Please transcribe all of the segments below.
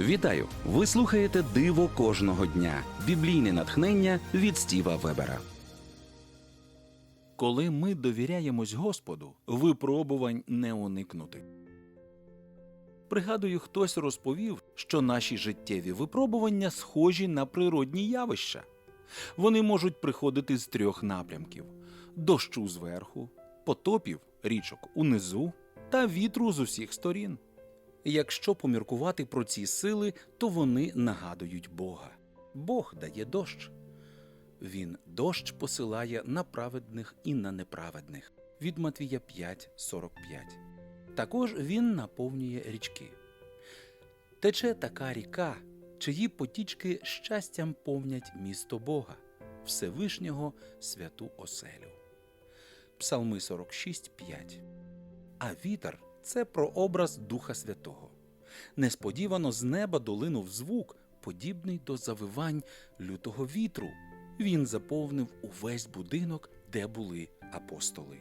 Вітаю! Ви слухаєте Диво кожного дня. Біблійне натхнення від Стіва Вебера. Коли ми довіряємось Господу, випробувань не уникнути. Пригадую, хтось розповів, що наші життєві випробування схожі на природні явища. Вони можуть приходити з трьох напрямків: дощу зверху, потопів річок унизу та вітру з усіх сторін. Якщо поміркувати про ці сили, то вони нагадують Бога. Бог дає дощ. Він дощ посилає на праведних і на неправедних. Від Матвія 5.45. Також він наповнює річки. Тече така ріка, чиї потічки щастям повнять місто Бога, Всевишнього святу оселю. Псалми 46.5. А вітер це прообраз Духа Святого. Несподівано з неба долинув звук, подібний до завивань лютого вітру. Він заповнив увесь будинок, де були апостоли.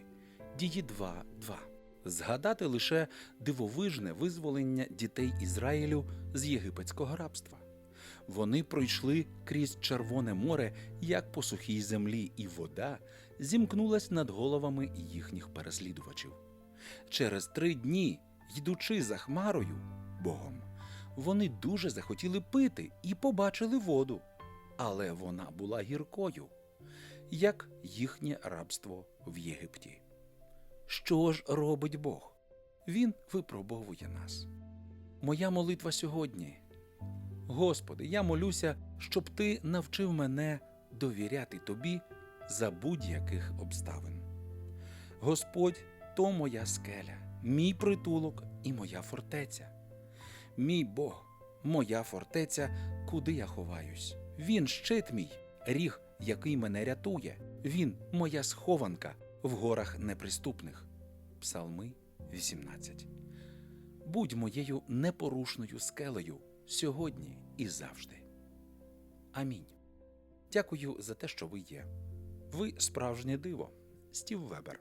Дії 2.2. Згадати лише дивовижне визволення дітей Ізраїлю з єгипетського рабства. Вони пройшли крізь Червоне море, як по сухій землі, і вода зімкнулась над головами їхніх переслідувачів. Через три дні, йдучи за Хмарою Богом, вони дуже захотіли пити і побачили воду, але вона була гіркою, як їхнє рабство в Єгипті. Що ж робить Бог? Він випробовує нас. Моя молитва сьогодні. Господи, я молюся, щоб Ти навчив мене довіряти Тобі за будь-яких обставин. Господь то моя скеля, мій притулок і моя фортеця. Мій Бог, моя фортеця, куди я ховаюсь. Він щит мій, ріг, який мене рятує. Він моя схованка в горах неприступних. Псалми 18. Будь моєю непорушною скелею сьогодні і завжди. Амінь. Дякую за те, що ви є. Ви справжнє диво. Стів Вебер.